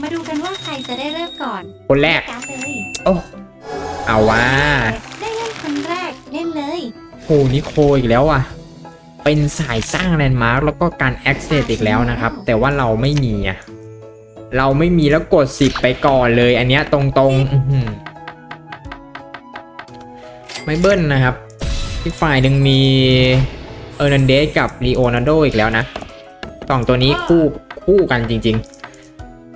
มาดูกันว่าใครจะได้เริ่มก่อนคนแรก การดเลยโอ้เอาว่า ได้เล่นคนแรกเล่นเลย โหนิโคอีกแล้วอะ เป็นสายสร้างแลนด์มาร์กแล้วก็การแอคเซสอีกแล้วนะครับ แต่ว่าเราไม่มีอะ เราไม่มีแล้วกด10ไปก่อนเลย อันเนี้ยตรงๆ อื้อหือไม่เบิ้ลนะครับ อีกฝ่ายหนึ่งมีเออร์นันเดสกับลีโอนาร์โดอีกแล้วนะสองตัวนี้คู่คู่กันจริง ๆ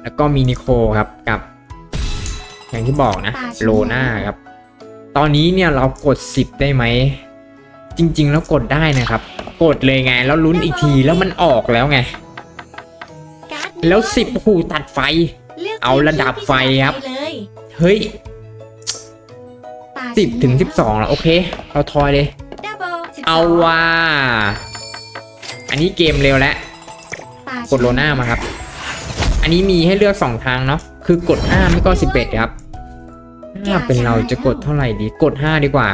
แล้วก็มีนิโคครับกับ อย่างที่บอกนะโลนาครับ ตอนนี้เนี่ยเรากด 10 ได้ไหม จริง ๆ แล้วกดได้นะครับ กดเลยไง แล้วลุ้นอีกทีแล้วมันออกแล้วไงการ์ดแล้ว 10หูตัดไฟลืกเอาระดับไฟครับเลยเฮ้ยตา10ถึง12แล้วโอเค เราทอยเลยดับเบิลสิบสงเอาว่า อันนี้เกมเร็วแล้วตากดโลน่ามาครับ อันนี้มีให้เลือก 2 ทางเนาะคือกด 5 ไม่ก็ 11 ครับถ้าเป็นเราจะกดเท่าไหร่ดี กด 5 ดีกว่า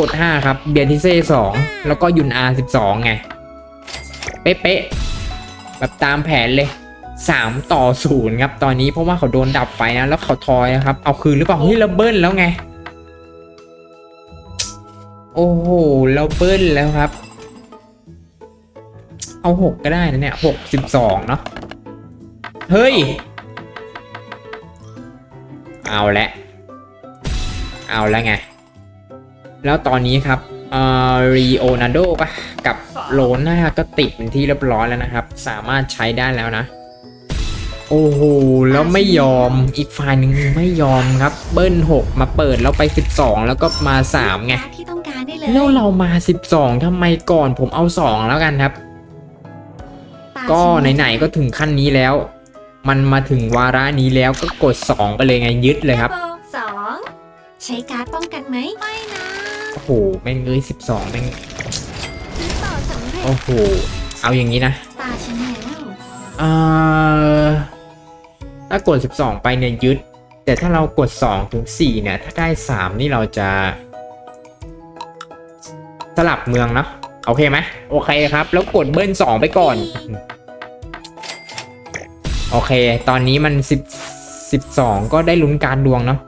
กด 5 ครับเบียร์ทิเซ่2แล้วก็ยุนอา12 ไง เป๊ะๆแบบตามแผนเลย 3 ต่อ 0 ครับ ตอนนี้เพราะว่าเขาโดนดับไฟนะ แล้วเขาทอยนะครับ เอาคืนหรือเปล่า เฮ้ยเราเบิ้ลแล้วไง โอ้โหเราเบิ้ลแล้วครับ เอา 6 ก็ได้นะเนี่ย6 12เนาะ เฮ้ย เอาละเอาแล้วไง แล้วตอนนี้ครับเอ่อรีโอนาโดปะกับโลน่าก็ติดเป็นที่เรียบร้อยแล้วนะครับ สามารถใช้ได้แล้วนะ โอ้โห แล้วไม่ยอมอีกฝ่ายหนึ่งไม่ยอมครับ เบิ้ล6มาเปิดแล้วไป 12 แล้วก็มา3ไงการ์ดที่ต้องการได้เลยแล้วเรามา 12ทำไมก่อนผมเอา 2 แล้วกันครับตาก็ฉัไหนๆก็ถึงขั้นนี้แล้ว มันมาถึงวาระนี้แล้วก็กด 2 ไปเลยไงยึดเลยครับดับบิลสองใช้การ์ดป้องกันไหมไม่นะโอ้โหแม่งเอ้ย12แม่งซื้อต่อสำเร็จโอ้โหเอาอย่างนี้นะตาฉันแล้วเอ่อถ้ากด 12 ไปเนี่ยยึด แต่ถ้าเรากด2ถึง4เนี่ยถ้าได้ 3 นี่เราจะสลับเมืองเนาะโอเคไหมโอเคครับ แล้วกดเบิ้ล2ไปก่อน โอเค ตอนนี้มัน10 12ก็ได้ลุ้นการดวงเนาะ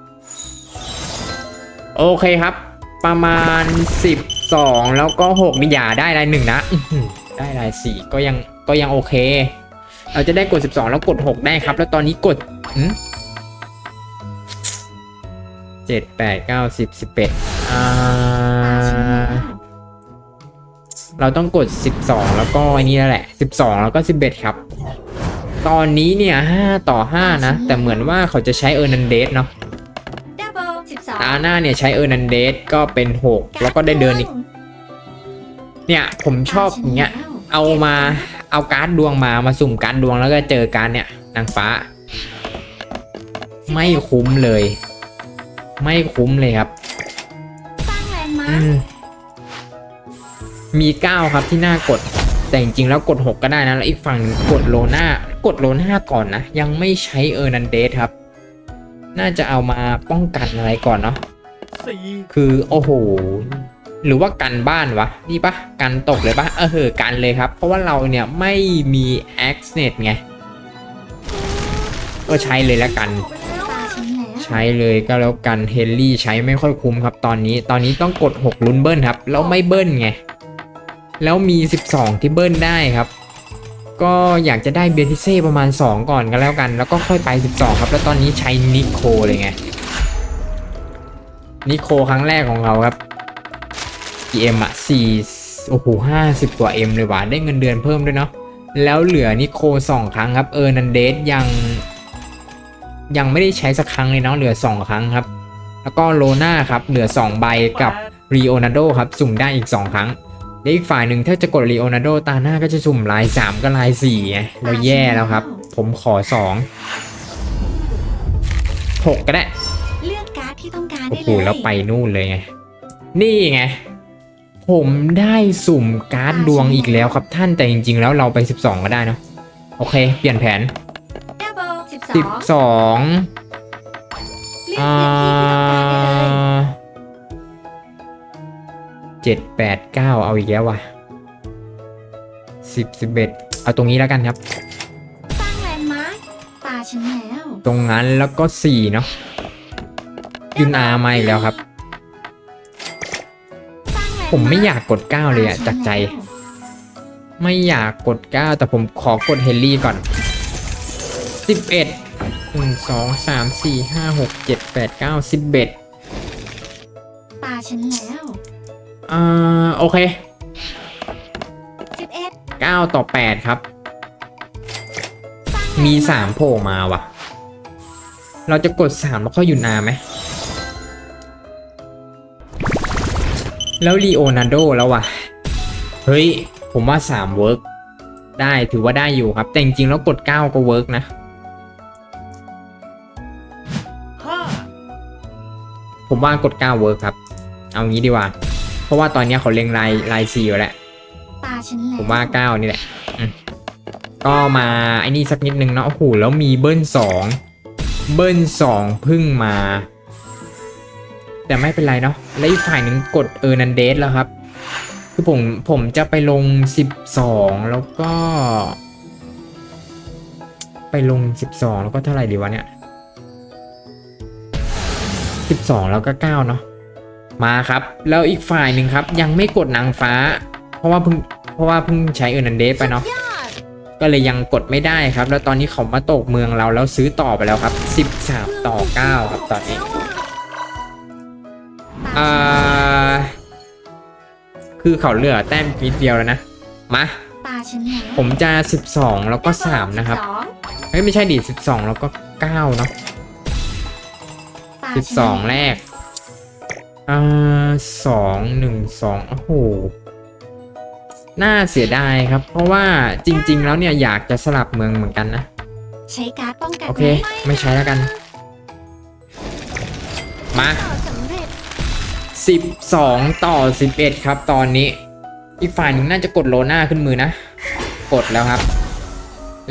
โอเคครับ ประมาณ12แล้วก็6นี่อย่าได้รายหนึ่งนะได้ราย4ก็ยังก็ยังโอเค เราจะได้กด12แล้วกด6ได้ครับ แล้วตอนนี้กดเจ็ดแปดเก้าสิบสิบเอ็ดเราต้องกด12แล้วก็อันนี้แล้วแหละ12แล้วก็11ครับ ตอนนี้เนี่ย5ต่อ5นะ แต่เหมือนว่าเขาจะใช้เออร์นันเดสเนาะดับเบิลสิบสองตาหน้าเนี่ยใช้เออร์นันเดสก็เป็น6แล้วก็ได้เดินอีก เนี่ยผมชอบอย่างเงี้ยเอามาเอาการ์ดดวงมามาสุ่มการ์ดดวงแล้วก็เจอการ์ดเนี่ยนางฟ้า ไม่คุ้มเลย ไม่คุ้มเลยครับสร้างแลนด์มาอืร์คมมี9ครับที่น่ากด แต่จริงๆแล้วกด 6 ก็ได้นะ แล้วอีกฝั่งหนึ่งกดโลน่ากดโลน่าก่อนนะ ยังไม่ใช้เออร์นันเดสครับ น่าจะเอามาป้องกันอะไรก่อนเนาะคือโอ้โห หรือว่ากันบ้านวะนี่ปะกันตกเลยปะเออเหอกันเลยครับ เพราะว่าเราเนี่ยไม่มี a c c e s ไง ก็ใช้เลยแล้วกัน ใช้เลยก็แล้วกันเฮนรี่ใช้ไม่ค่อยคุ้มครับตอนนี้ ตอนนี้ต้องกด 6 ลุ้นเบิ้ลครับ แล้วไม่เบิ้ลไง แล้วมี 12 ที่เบิ้ลได้ครับ ก็อยากจะได้เบติเซ่ประมาณ 2 ก่อนก็แล้วกัน แล้วก็ค่อยไป 12 ครับ แล้วตอนนี้ใช้นิโคเลยไง นิโคครั้งแรกของเราครับกี่เอ็มอะ4โอ้โห50กว่าเอ็มเลยว่ะได้เงินเดือนเพิ่มด้วยเนาะแล้วเหลือนิโคสองครั้งครับเออร์นันเดสยัง ยังไม่ได้ใช้สักครั้งเลยเนาะเหลือ2ครั้งครับ แล้วก็โลน่าครับเหลือ2ใบกับรีโอนาโดครับสุ่มได้อีก2ครั้ง และอีกฝ่ายหนึ่งถ้าจะกดรีโอนาโดตาหน้าก็จะสุ่มลาย 3ก็ลาย4ไงเราแย่แล้วครับ ผมขอ 2 6 ก็ได้เลือกการ์ดที่ต้องการโอ้ได้โหเลยแล้วไปนู่นเลยไง นี่ไง ผมได้สุ่มการ์ดดวงอีกแล้วครับท่านแต่จริง ๆ แล้วเราไป 12 ก็ได้เนาะโอเค เปลี่ยนแผนดับเบิลสิบสอง12เลือกพื้นที่ที่ต้องกา เจ็ดแปดเก้าเอาอีกแล้วว่ะสิบสิบเอ็ดเอาตรงนี้แล้วกันครับ สร้างแลนด์มาร์คตาตาฉันแล้วตรงนั้นแล้วก็สี่เนาะยุนอามาอีกแล้วครับ สร้างแลนด์ผมไม่อยากกดเก้าเลยอะตฉันจากใจแล้วไม่อยากกดเก้าแต่ผมขอกดเฮนรี่ก่อนสิบเอ็ดหนึ่งสองสามสี่ห้าหกเจ็ดแปดเก้าสิบเอ็ด อ่าโอเคสิบเอ็ดเก้าต่อแปดครับสร้างแลนด์มีสามโผล่มาว่ะ เราจะกดสามแล้วค่อยยุนอาไหม แล้วลีโอนาร์โดแล้วว่ะ เฮ้ย ผมว่าสามเวิร์กได้ถือว่าได้อยู่ครับ แต่จริงๆแล้วกดเก้าก็เวิร์กนะผมว่ากดเก้าเวิร์กครับ เอางี้ดีกว่า เพราะว่าตอนนี้เขาเล็งลายลายซีอยู่แล้วตาฉันแล้วผมว่าเก้านี่แหละอืมก็มาไอ้นี่สักนิดนึงเนาะโอ้โหแล้วมีเบิ้ลสองเบิ้ลสองเพึ่งมา แต่ไม่เป็นไรเนาะแล้วอีกฝ่ายหนึ่งกดเออร์นันเดสแล้วครับ คือผมผมจะไปลงสิบสองแล้วก็ ไปลงสิบสองแล้วก็เท่าไหร่ดีวะเนี่ยสิบสองแล้วก็เก้าเนาะ มาครับ แล้วอีกฝ่ายหนึ่งครับ ยังไม่กดนางฟ้า เพราะว่าเพิ่งเพราะว่าเพิ่งใช้เออร์นันเดสไปเนาะก็เลยยังกดไม่ได้ครับ แล้วตอนนี้เขามาตกเมืองเราแล้วซื้อต่อไปแล้วครับ13ต่อ9ครับตอนนี้อ่าคือเขาเหลือแต้มนิดเดียวแล้วนะมาผมจะ 12 แล้วก็ 3 นะครับเฮ้ยไม่ใช่ดิ12 แล้วก็ 9 เนาะ12 แรก อ่าสองหนึ่งสองโอ้โหน่าเสียดายครับ เพราะว่าจริง ๆ แล้วเนี่ยอยากจะสลับเมืองเหมือนกันนะ ใช้การ์ดป้องกันโอเคไหมไม่ใช้แล้วกัน มาต่อสำเร็จ12ต่อ11ครับ ตอนนี้ อีกฝ่ายหนึ่งน่าจะกดโลน่าขึ้นมือนะ กดแล้วครับ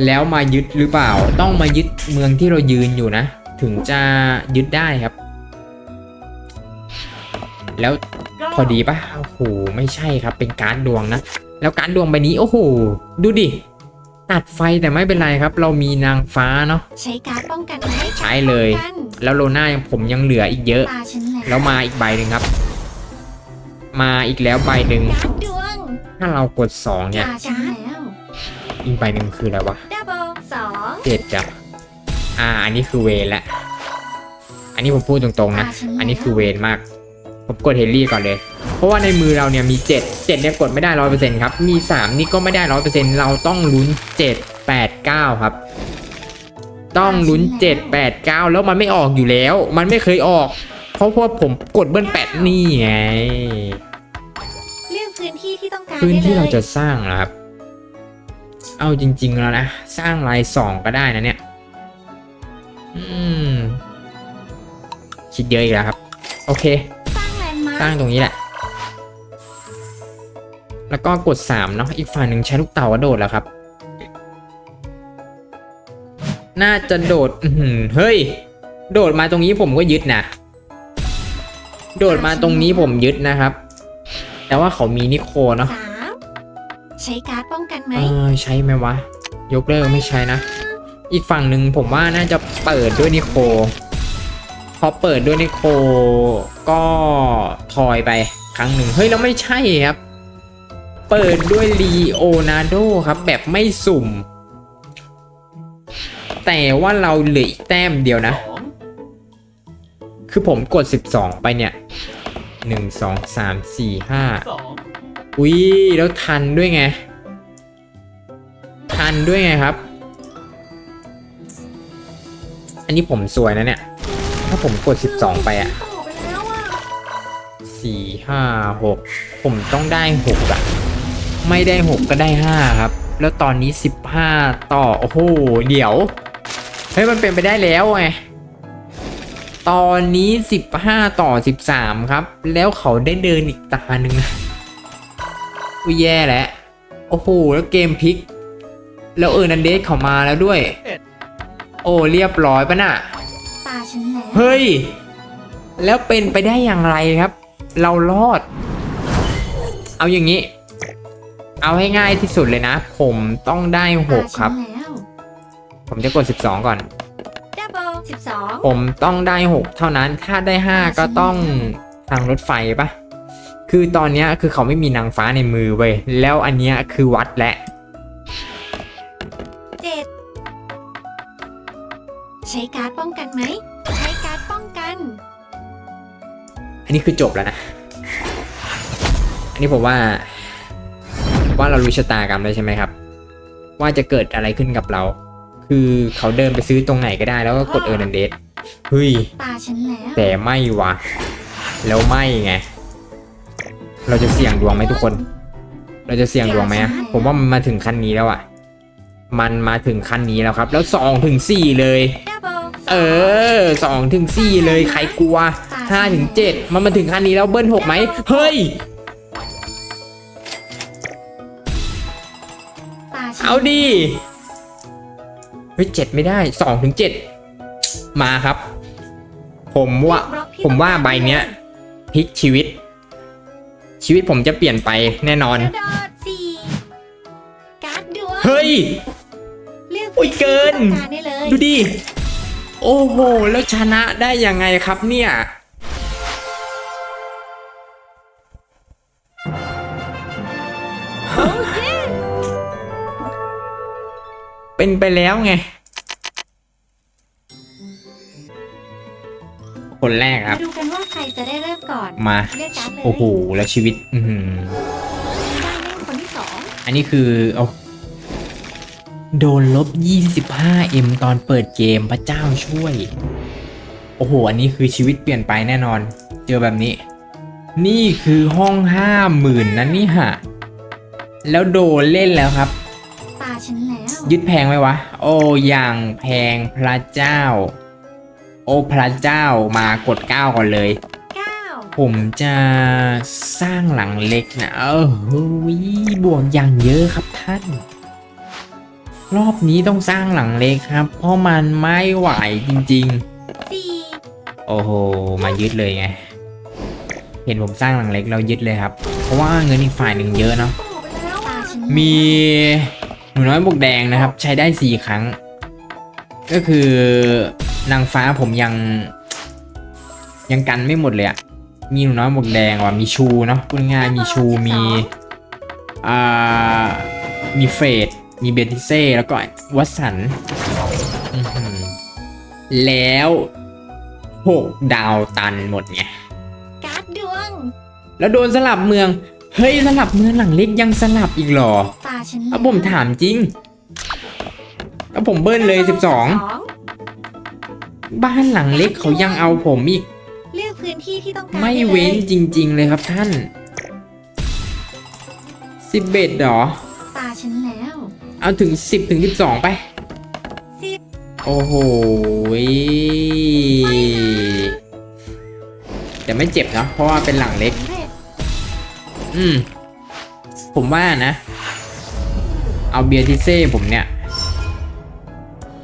แล้วมายึดหรือเปล่า ต้องมายึดเมืองที่เรายืนอยู่นะ ถึงจะยึดได้ครับ แล้วพอดีปะโอ้โหไม่ใช่ครับเป็นการ์ดดวงนะ แล้วการ์ดดวงใบนี้โอ้โหดูดิตัดไฟแต่ไม่เป็นไรครับ เรามีนางฟ้าเนาะใช้การ์ดป้องกันไหมใช้เลยป้องกันแล้วโลน่ายังผมยังเหลืออีกเยอะตาฉันแล้วแล้วมาอีกใบหนึ่งครับ มาอีกแล้วใบหนึ่งการ์ดดวงถ้าเรากดสองเนี่ยตาฉันแล้วอีกใบหนึ่งคืออะไรวะดับเบิลสองเจ็ดจ้ะอ่า อันนี้คือเวนละ อันนี้ผมพูดตรงๆนะ อันนี้คือเวนมาก ผมกดเฮนรี่ก่อนเลย เพราะว่าในมือเราเนี่ยมีเจ็ดเจ็ดเนี่ยกดไม่ได้ร้อยเปอร์เซ็นต์ครับ มีสามนี่ก็ไม่ได้ร้อยเปอร์เซ็นต์เราต้องลุ้นเจ็ดแปดเก้าครับ ต้องลุ้นเจ็ดแปดเก้าแล้วมันไม่ออกอยู่แล้ว มันไม่เคยออก เพราะว่าผมกดเบิ้ลแปดนี่ไง เลือกพื้นที่ที่ต้องการพื้นที่ได้ลเรายจะสร้างนะครับ เอาจริง ๆ แล้วนะ สร้างลายสองก็ได้นะเนี่ย อืม คิดเยอะอีกแล้วครับ โอเค สร้างแลนด์มาสร้างร์คตรงนี้แหละ แล้วก็กดสามเนาะอีกฝั่งหนึ่งใช้ลูกเต่ากระโดดแล้วครับ น่าจะโดดอื้อหือเฮ้ย โดดมาตรงนี้ผมก็ยึดนะโดดมาตรงนี้ผมยึดนะครับ แต่ว่าเขามีนิโคเนาะสามใช้การ์ดป้องกันไหมเออใช้ไหมวะ ยกเลิกไม่ใช้นะ อีกฝั่งหนึ่งผมว่าน่าจะเปิดด้วยนิโคพ อเปิดด้วยนิโคก็ทอยไปครั้งหนึ่งเฮ้ย แล้วไม่ใช่ครับ เปิดด้วยลีโอนาร์โดครับ แบบไม่สุ่ม แต่ว่าเราเหลืออีกแต้มเดียวนะ คือผมกด 12 ไปเนี่ย 1 2 3 4 5 อุ้ยแล้วทันด้วยไง ทันด้วยไงครับ อันนี้ผมสวยนะเนี่ย ถ้าผมกด 12 ไปอะต่อไปอะสี่ห้าหกผมต้องได้หกอะไม่ได้หกก็ได้ห้าครับ แล้วตอนนี้สิบห้าต่อ โอ้โห เดี๋ยว เฮ้ย มันเป็นไปได้แล้วไงตอนนี้สิบห้าต่อสิบสามครับ แล้วเขาได้เดินอีกตาหนึ่งอุ้ยแย่แล้วโอ้โห แล้วเกมพลิก แล้วเออนันเดสเขามาแล้วด้วย โอ้ เรียบร้อยปะน่ะ เฮ้ย แล้วเป็นไปได้อย่างไรครับ เรารอด เอาอย่างนี้ เอาให้ง่ายที่สุดเลยนะ ผมต้องได้หกครับตาฉันแล้วผมจะกด12ก่อนสิบสองผมต้องได้6เท่านั้น ถ้าได้5ก็ต้องทางรถไฟปะคือตอนเนี้ยคือเขาไม่มีนางฟ้าในมือเว้ย แล้วอันเนี้ยคือวัดและเจ็ดใช้การ์ดป้องกันไหม อันนี้คือจบแล้วนะ อันนี้ผมว่า ว่าเรารู้ชะตากรรมเลยใช่ไหมครับ ว่าจะเกิดอะไรขึ้นกับเรา คือเขาเดินไปซื้อตรงไหนก็ได้ แล้วก็กดเออร์นันเดสเฮ้ย ตาฉันแล้วแต่ไม่วะ แล้วไม่ไง เราจะเสี่ยงดวงไหมทุกคน เราจะเสี่ยงดวงไหมอะผมว่ามันมาถึงขั้นนี้แล้วอะมันมาถึงขั้นนี้แล้วครับ แล้วสองถึงสี่เลย ดับเบิล เออสองถึงสี่เลยใครกลัวห้าถึงเจ็ดมันมาถึงขั้นนี้แล้วเบิ้ลหกไหมเฮ้ย ตาฉันเอาดีเฮ้ยเจ็ดไม่ได้สองถึงเจ็ดมาครับ ผมว่าบล็อกที่ผมว่าใบเนี้ยพลิกชีวิต ชีวิตผมจะเปลี่ยนไปแน่นอน กระโดดสี่การ์ดดวงเฮ้ย เลือกโอ้ยเกิน ที่ต้องการได้เลยดูดิ โอ้โห แล้วชนะได้ยังไงครับเนี่ยเป็นไปแล้วไง คนแรกคมารับ ดูกันว่าใครจะได้เริ่มก่อน มา เลือกการ์ดเลยโอ้โห แล้วชีวิต อือหือได้เริ่มคนที่สอง อันนี้คือเอา โดนลบ 25M ตอนเปิดเกมพระเจ้าช่วย โอ้โห อันนี้คือชีวิตเปลี่ยนไปแน่นอน เจอแบบนี้ นี่คือห้องห้าหมื่นนั่นนี่ฮะ แล้วโดนเล่นแล้วครับ ตาฉันแล้ว ยึดแพงไหมวะ โอ้อย่างแพงพระเจ้า โอ้พระเจ้ามากดก้าวก่อนเลยเก้าผมจะสร้างหลังเล็กนะเออเฮ้ยบวกอย่างเยอะครับท่าน รอบนี้ต้องสร้างหลังเล็กครับ เพราะมันไม่ไหวจริง สี่ๆ โอ้โห มายึดเลยไง เห็นผมสร้างหลังเล็กเรายึดเลยครับ เพราะว่าเงินอีกฝ่ายหนึ่งเยอะเนาะ โอ้ไปแล้วตาฉันมีหนูน้อยบวกแดงนะครับ ใช้ได้สี่ครั้ง ก็คือนางฟ้าผมยัง ยังกันไม่หมดเลยอะมีหนูน้อยบวกแดงว่ะมีชูเนาะพูดง่ายๆมีชูมีอ่ามีเฟด มีเบติเซ่แล้วก็วัตสันอื้อหือแล้วหกดาวตันหมดไงการ์ดดวง แล้วโดนสลับเมือง เฮ้ยสลับเมืองหลังเล็กยังสลับอีกเหรอตาฉันเอาผมถามจริง แล้วผมเบิ้ลเลย12บ้านหลังเล็กเขายังเอาผมอีกเลือกพื้นที่ที่ต้องการไม่ด้ลยเว้นจริง ๆ เลยครับท่าน10เบ็ดเหรอตาฉันแล้ว เอาถึง10ถึง12ไปสิบโอ้โหแต่ไม่เจ็บเนะเพราะว่าเป็นหลังเล็ก อืม ผมว่านะ เอาเบียร์ทิเซ่ผมเนี่ย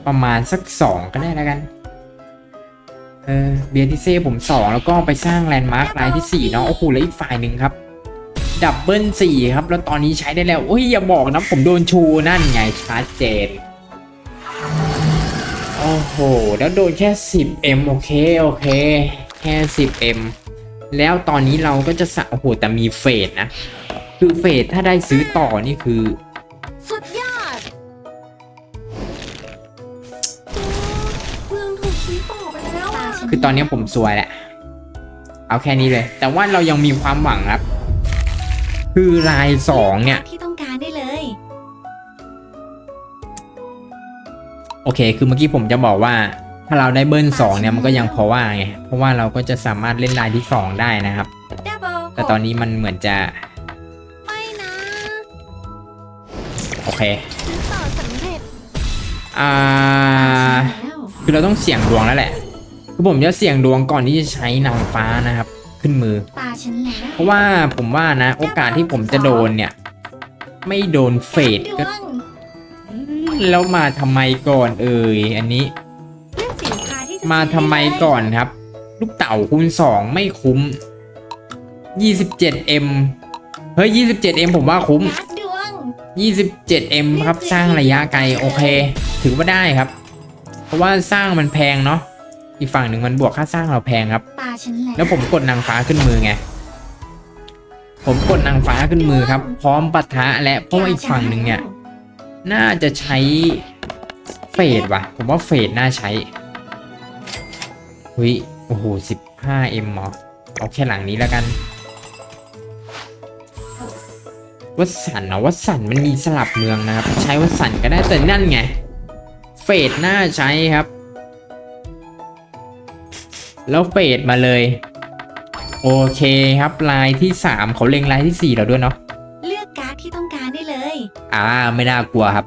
ประมาณสักสองก็ได้แล้วกัน เออเบียร์ทิเซ่ผมสองแล้วก็ไปสร้างแลนด์มาร์ครายที่สี่เนาะโอ้โหแล้วอีกฝ่ายหนึ่งครับ ดับเบิลสี่ครับ แล้วตอนนี้ใช้ได้แล้วโอ้ยอย่าบอกนะผมโดนชูนั่นไงชัดเจน โอ้โห แล้วโดนแค่ 10M โอเคโอเค แค่ 10M แล้วตอนนี้เราก็จะสะโอ้โหแต่มีเฟดนะ คือเฟดถ้าได้ซื้อต่อนี่คือ สุดยอดเมืองถูกชี้ต่อไปแล้วตาฉันคือตอนนี้ผมซวยแหละ เอาแค่นี้เลย แต่ว่าเรายังมีความหวังครับ คือรายสองเนี่ย ที่ต้องการได้เลย โอเค คือเมื่อกี้ผมจะบอกว่า ถ้าเราได้เบิ้ลสองเนี่ยมันก็ยังพอว่าไง เพราะว่าเราก็จะสามารถเล่นรายที่สองได้นะครับดับเบิลแต่ตอนนี้มันเหมือนจะไม่นะโอเค ซื้อต่อสำเร็จอ่า แล้ว คือเราต้องเสี่ยงดวงแล้วแหละ คือผมจะเสี่ยงดวงก่อนที่จะใช้นางฟ้านะครับ ขึ้นมือ ราะว่าผมว่านะ โอกาสที่ผมจะโดนเนี่ย ไม่โดนเฟดดก็วงแล้วมาทำไมก่อนเอ่ยอันนี้เลือกสินค้าที่จะมาซื้อทำไมด้เลยก่อนครับ ลูกเต่าคูณสองไม่คุ้ม 27M เฮ้ย 27M ผมว่าคุ้มการ์ดดวง 27M ครับสร้างระยะไกลโอเค ถือว่าได้ครับ เพราะว่าสร้างมันแพงเนาะอีกฝั่งหนึ่งมันบวกค่าสร้างเราแพงครับตาฉันแล้วแล้วผมกดนางฟ้าขึ้นมือไง ผมกดนางฟ้าขึ้นมือครับ พร้อมปะทะและเพราะว่าอีกฝั่งหนึ่งเนี่ย น่าจะใช้เฟดว่ะ ผมว่าเฟดน่าใช้หุยโอ้โหสิบห้าเอ็มหรอเอาแค่หลังนี้แล้วกัน วัดสันเนะวัดสันมันมีสลับเมืองนะครับ ใช้วัดสันก็ได้แต่นั่นไง เฟดน่าใช้ครับ แล้วเฟดมาเลย โอเคครับลายที่สามเขาเล็งลายที่สี่เราด้วยเนาะเลือกการ์ดที่ต้องการได้เลย อ่าไม่น่ากลัวครับ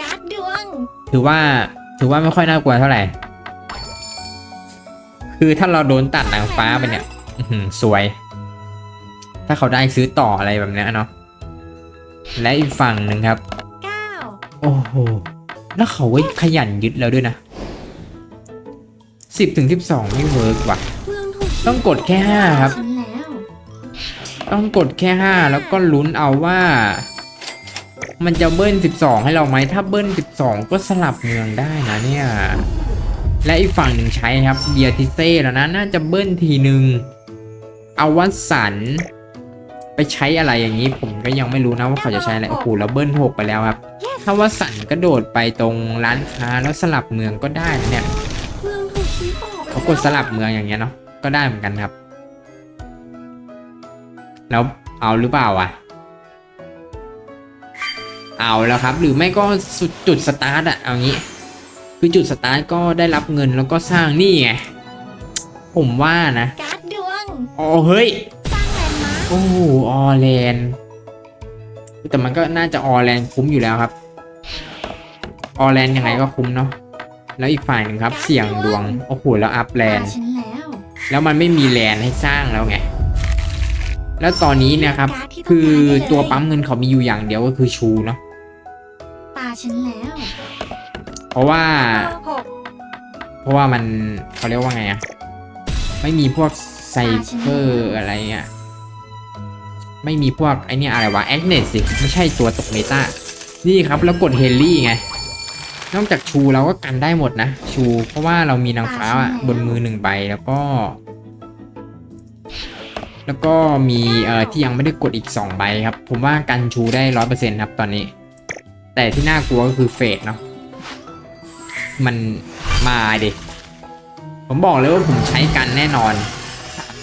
การ์ดดวง ถือว่าถือว่าไม่ค่อยน่ากลัวเท่าไหร่ คือถ้าเราโดนตัดนางฟ้าไปเนี่ยอื้อหือสวย ถ้าเขาได้ซื้อต่ออะไรแบบเนี้ยเนาะและอีกฝั่งหนึ่งครับ9โอ้โหแล้วเขาไว้ขยันยึดแล้วด้วยนะสิบถึงสิบสองไม่เวิร์กว่ะเมืองถูก ต้องกดแค่ห้าครับ ฉันแล้วต้องกดแค่ห้าแล้วก็ลุ้นเอาว่า มันจะเบิ้ลสิบสองให้เราไหมถ้าเบิ้ลสิบสองก็สลับเมืองได้นะเนี่ย และอีกฝั่งหนึ่งใช้ครับเบียร์ทิเซ่แล้วนะน่าจะเบิ้ลทีหนึ่งเอาวัดสันไปใช้อะไรอย่างนี้ ผมก็ยังไม่รู้นะว่าเขาจะใช้อะไรโอ้โหแล้วเบิ้ลหกไปแล้วครับ ถ้าวัดสันกระโดดไปตรงร้านค้าแล้วสลับเมืองก็ได้นะเนี่ย เมืองถูกชี้ออกเขากดสลับเมืองอย่างเงี้ยเนาะ ก็ได้เหมือนกันครับ แล้วเอาหรือเปล่าอะ เอาแล้วครับ หรือไม่ก็สุดจุดสตาร์ทอะเอางี้ คือจุดสตาร์ทก็ได้รับเงินแล้วก็สร้างนี่ไง ผมว่านะ การ์ดดวงอ๋อเฮ้ย สร้างแลนด์มาร์คโอ้โหออแลนด์แต่มันก็น่าจะออแลนด์คุ้มอยู่แล้วครับ ออแลนด์ยังไงก็คุ้มเนาะ แล้วอีกฝ่ายหนึ่งครับ เสี่ยงดวง โอ้โห แล้วอัพแลนตาด์ฉัน แล้วแล้วมันไม่มีแลนด์ให้สร้างแล้วไง แล้วตอนนี้เนะครับ คือตัวปั๊มเงินเขามีอยู่อย่างเดียวก็คือชูเนาะตาฉันแล้ว เพราะว่าเบอร์หกเพราะว่ามันเขาเรียกว่าไงอะไม่มีพวกไซเฟอร์อะไรเงี้ยไม่มีพวกไอเนี่ยอะไรวะแอคเนสสิ ไม่ใช่ตัวตกเมตานี่ครับแล้วกดเฮลลี่ไง นอกจากชูเราก็กันได้หมดนะ ชู เพราะว่าเรามีนางฟ้าอะบนมือหนึ่งใบแล้วก็ แล้วก็มีเอ่อที่ยังไม่ได้กดอีก2ใบครับ ผมว่ากันชูได้ร้อยเปอร์เซ็นต์ครับตอนนี้ แต่ที่น่ากลัวก็คือเฟดเนาะมันมาดิผมบอกเลยว่าผมใช้กันแน่นอน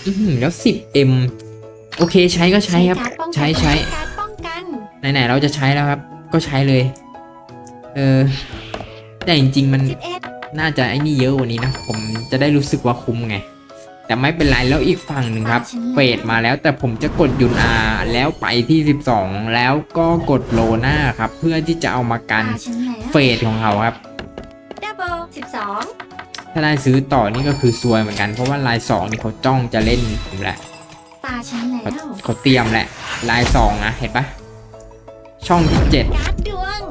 อื้อหือแล้ว 10m โอเคใช้ก็ใช้ครับการ์ดป้องกันใช้ใช้การ์ดป้องกันไหนๆเราจะใช้แล้วครับ ก็ใช้เลย เออ แต่จริงๆมัน11น่าจะไอ้นี่เยอะกว่านี้นะ ผมจะได้รู้สึกว่าคุ้มไง แต่ไม่เป็นไรแล้วอีกฝั่งหนึ่งครับเฟดมาแล้วแต่ผมจะกดยุนอาแล้วไปที่ 12 แล้วก็กดโลหน้าครับ เพื่อที่จะเอามากันตาฉันแล้วเฟดของเขาครับดับเบิลสิบสองถ้าได้ซื้อต่อนี่ก็คือซวยเหมือนกันเพราะว่าลายสองนี่เขาจ้องจะเล่นผมแหละตาฉันแล้เขาวเขาเตรียมแหละ ลายสองนะเห็นปะช่องที่เจ็ดการ์ดดวง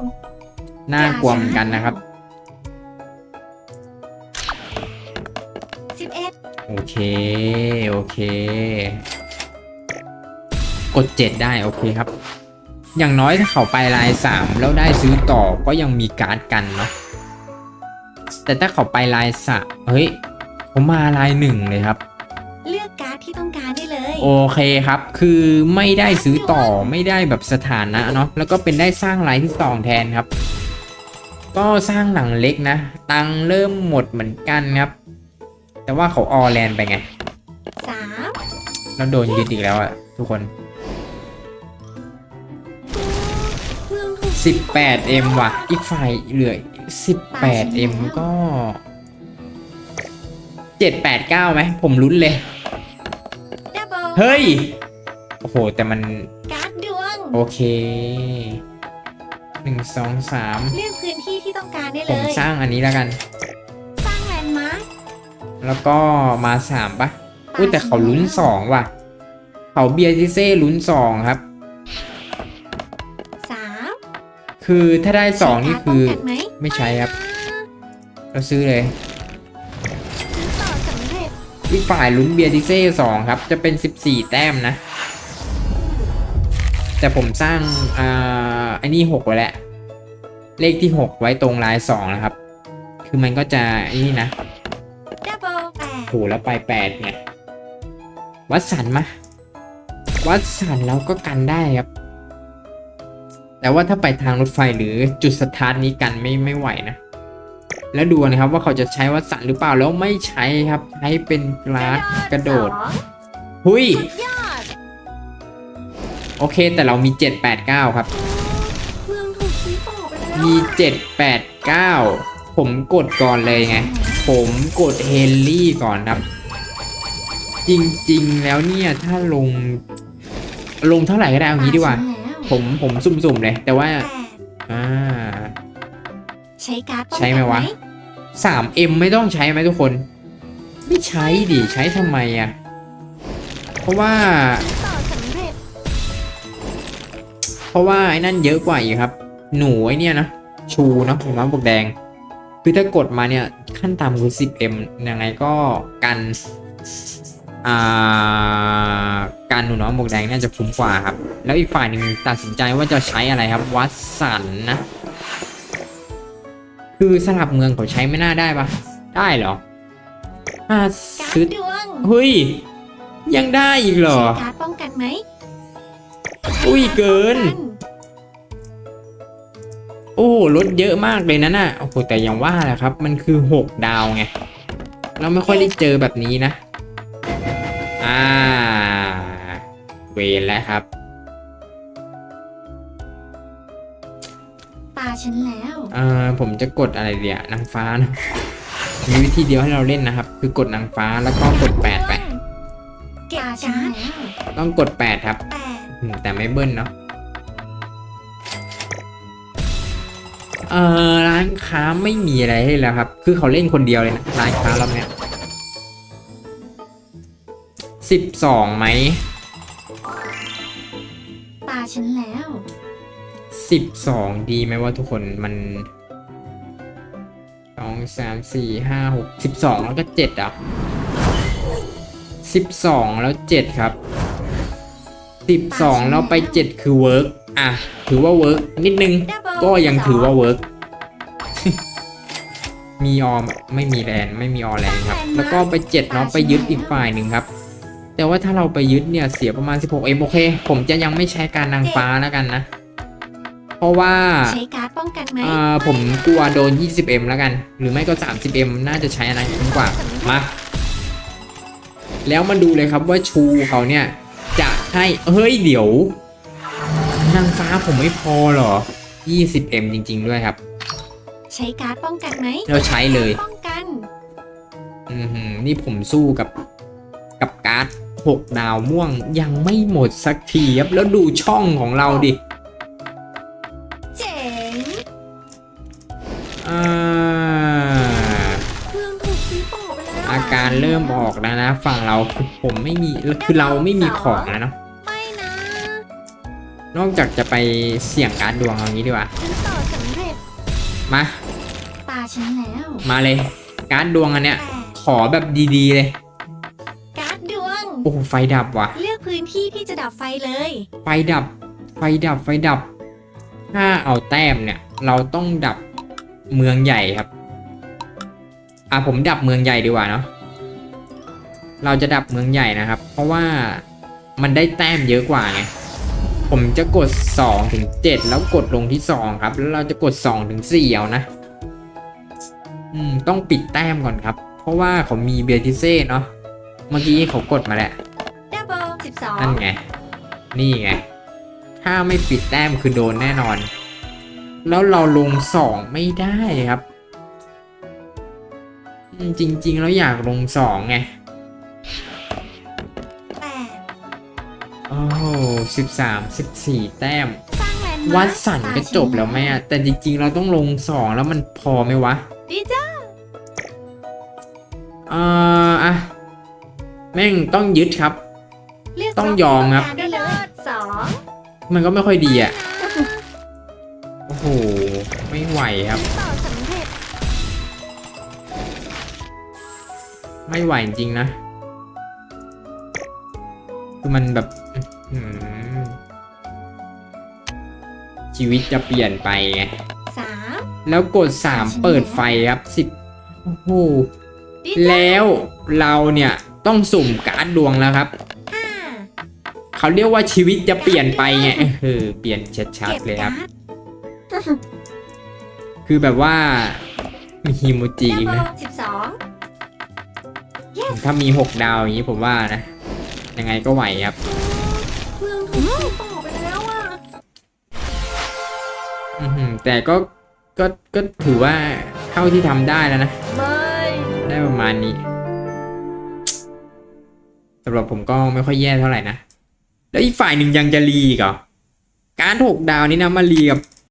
น่ากลัวเหมือนกันนะครับ เค โอเค กด 7 ได้ โอเคครับ อย่างน้อยถ้าเขาไปลาย 3 แล้วได้ซื้อต่อก็ยังมีการ์ดกันเนาะแต่ถ้าเขาไปลายสะเฮ้ยผมมาลายหนึ่งเลยครับ เลือกการ์ดที่ต้องการได้เลย โอเคครับ คือไม่ได้ซื้อต่อไม่ได้แบบสถานะเนาะแล้วก็เป็นได้สร้างลายที่สองแทนครับ ก็สร้างหลังเล็กนะ ตังค์เริ่มหมดเหมือนกันครับ แต่ว่าเขาออแลนไปไงสามแล้วโดนยึดอีกแล้วอะทุกคนเมืองถูก 18m ว่ะ อีกฝ่ายเหลือ 18m ก็ 789ไหม ผมลุ้นเลยดับเบิลเฮ้ย โอ้โห แต่มัน การ์ดดวง โอเคหนึ่งสองสามเลือกพื้นที่ที่ต้องการได้ผเลมยสร้างอันนี้แล้วกัน แล้วก็มาสามปะอุ้ยแต่เขาลุ้นสองว่ะ เขาเบียร์ทิเซ่ลุ้นสองครับ สามคือถ้าได้สองนี่คือใช้การ์ดป้งกันไหมไม่ใช้ครับ เราซื้อเลยซื้อต่อสำเร็จอีกฝ่ายลุ้นเบียร์ดิเซ่สองครับ จะเป็น14แต้มนะ แต่ผมสร้างอ่าไอ้นี่หกไว้แล้ว เลขที่6ไว้ตรงลาย2นะครับ คือมันก็จะไอ้นี่นะดับเบิลแปด โหแล้วไปแปดไงวัดสันมาวัดสันเราก็กันได้ครับ แต่ว่าถ้าไปทางรถไฟหรือจุดสตาร์ทนี้กันไม่ไม่ไหวนะ แล้วดูนะครับว่าเขาจะใช้วัดสันหรือเปล่าแล้วไม่ใช้ครับ ใช้เป็นกราสกระโดดสองหุยสุดยอดโอเคแต่เรามี 789 ครับเมืองถูกชี้ต่อไปแล้วมี 789 ผมกดก่อนเลยไง ผมกดเฮนรี่ก่อนครับ จริงๆ แล้วเนี่ยถ้าลง ลงเท่าไหร่ก็ได้เอางี้ดีกว่าตฉันแล้วผมผมสุ่มๆเลย แต่ว่าแปดอ่า ใช้การ์ดป้องใช้ไหมวะ 3M ไม่ต้องใช้ไหมทุกคน ไม่ใช้ดิใช้ทำไมอะ เพราะว่าต่อสำเร็จเพราะว่าไอ้นั่นเยอะกว่าอีกครับ หนูไอ้เนี่ยนะ ชูเนาะผมว่าบวกแดง คือถ้ากดมาเนี่ยขั้นต่ำคือ 10m ยังไงก็กันอ่าการหนูน้องบวกแดงน่าจะคุ้มกว่าครับ แล้วอีกฝ่ายหนึ่งตัดสินใจว่าจะใช้อะไรครับ วัดสันนะ คือสลับเมืองเขาใช้ไม่น่าได้ปะได้เหรอถ้าการ์ซื้อดดวงเฮ้ย ยังได้อีกเหรอใช้การ์ดป้องกันไหม อุ้ยเกินป้อง โอ้ลดเยอะมากเลยนะน่ะโอ้โหแต่ยังว่าแหละครับ มันคือ 6 ดาวไง เราไม่ค่อยได้เจอแบบนี้นะ อ่า เวรแล้วครับ ตาฉันแล้วเอ่อผมจะกดอะไรเดียนางฟ้านะ มีวิธีเดียวให้เราเล่นนะครับ คือกดนางฟ้าแล้วก็กด8ไปเก็บการ์ดแล้วต้องกด8ครับแปดอืมแต่ไม่เบิ้ลเนาะ เอ่อร้านค้าไม่มีอะไรให้แล้วครับ คือเขาเล่นคนเดียวเลยนะร้านค้ารอบเนี้ยสิบสองไหมตาฉันแล้วสิบสองดีไหมว่าทุกคนมันสองสามสี่ห้าหกสิบสองแล้วก็เจ็ดอะสิบสองแล้วเจ็ดครับสิบสองแล้วไปเจ็ดคือเวิร์กอะ ถือว่าเวิร์กนิดนึง ดับเบิล ก็ยังถือว่าเวิร์กมีออมไม่มีแลนไม่มีออแลนครับ แล้วก็ไปเจ็ดเนาะไปยึดอีกฝ่ายหนึ่งครับ แต่ว่าถ้าเราไปยึดเนี่ยเสียประมาณ 16เอ็มโอเค ผมจะยังไม่ใช้การนางฟ้าแล้วกันนะ เพราะว่าใช้การ์ดป้องกันไหมอ่าผมกลัวโดน 20M แล้วกัน หรือไม่ก็ 30M น่าจะใช้อะไรคุ้มกว่า มา แล้วมาดูเลยครับว่าชูเขาเนี่ย จะให้ เฮ้ยเดี๋ยว นางฟ้าผมไม่พอเหรอ 20M จริง ๆ ด้วยครับ ใช้การ์ดป้องกันไหมเราใช้เลย ป้องกัน อือหือนี่ผมสู้กับกับการ์ด6ดาวม่วงยังไม่หมดสักทีครับ แล้วดูช่องของเราดิ เจ๋งอ่า เครื่องถูกชี้ต่อไปแล้วอาการเริ่มออกแล้วนะ ฝั่งเราคือผมไม่มีคือเราไม่มีของแล้วเนาะไม่นะ นอกจากจะไปเสี่ยงการดดวงเอางี้ดีกว่า ฉันต่อสำเร็จมา ตาฉันแล้วมาเลย การดดวงอันเนี้ยแปดขอแบบดีๆเลยการ์ดดวง โอ้โหไฟดับว่ะ เลือกพื้นที่ที่จะดับไฟเลย ไฟดับ ไฟดับ ไฟดับ ถ้าเอาแต้มเนี่ย เราต้องดับเมืองใหญ่ครับ อะผมดับเมืองใหญ่ดีกว่าเนาะ เราจะดับเมืองใหญ่นะครับ เพราะว่ามันได้แต้มเยอะกว่าไง ผมจะกด2ถึง7แล้วกดลงที่ 2 ครับ แล้วเราจะกด2ถึง4เอานะ อืม ต้องปิดแต้มก่อนครับ เพราะว่าเขามีเบติเซ่เนาะเมื่อกี้เขากดมาแล้วดับเบิลสิบสองนั่นไง นี่ไง ถ้าไม่ปิดแต้มคือโดนแน่นอน แล้วเราลงสองไม่ได้ครับอืมจริง ๆ แล้วอยากลงสองไง โอ้สิบสามสิบสี่แต้มสร้างแลนด์มาร์ควัดสันก็จบแล้วไหมอะแต่จริงๆ เราต้องลงสองแล้วมันพอไหมวะดีจ้าเอ่ออะแม่งต้องยึดครับเลือกต้องยอมครับการได้เลยสองมันก็ไม่ค่อยดีอะโอ้โห ไม่ไหวครับต่อสำเร็จไม่ไหวจริงๆนะ คือมันแบบ อื้อหือชีวิตจะเปลี่ยนไปไง สามแล้วกด3เปิดไฟครับ10โอ้โหดีแล้วเราเนี่ยต้องสุ่มการ์ดดวงแล้วครับค่ะเขาเรียกว่าชีวิตจะเปลี่ยนไปไงเออเปลี่ยนชัดเก็บๆเลยครับการ์ดคือแบบว่า มีฮิโมจิเลอีกเวนะลสิบสองถ้ามี6ดาวอย่างนี้ผมว่านะ ยังไงก็ไหวครับ แต่ก็ก็ก็ถือว่าเท่าที่ทำได้แล้วนะ ไม่ได้ประมาณนี้สำหรับผมก็ไม่ค่อยแย่เท่าไหร่นะ แล้วอีกฝ่ายหนึ่งยังจะรีอีกเหรอการถกดาวนี่นะมารีกับ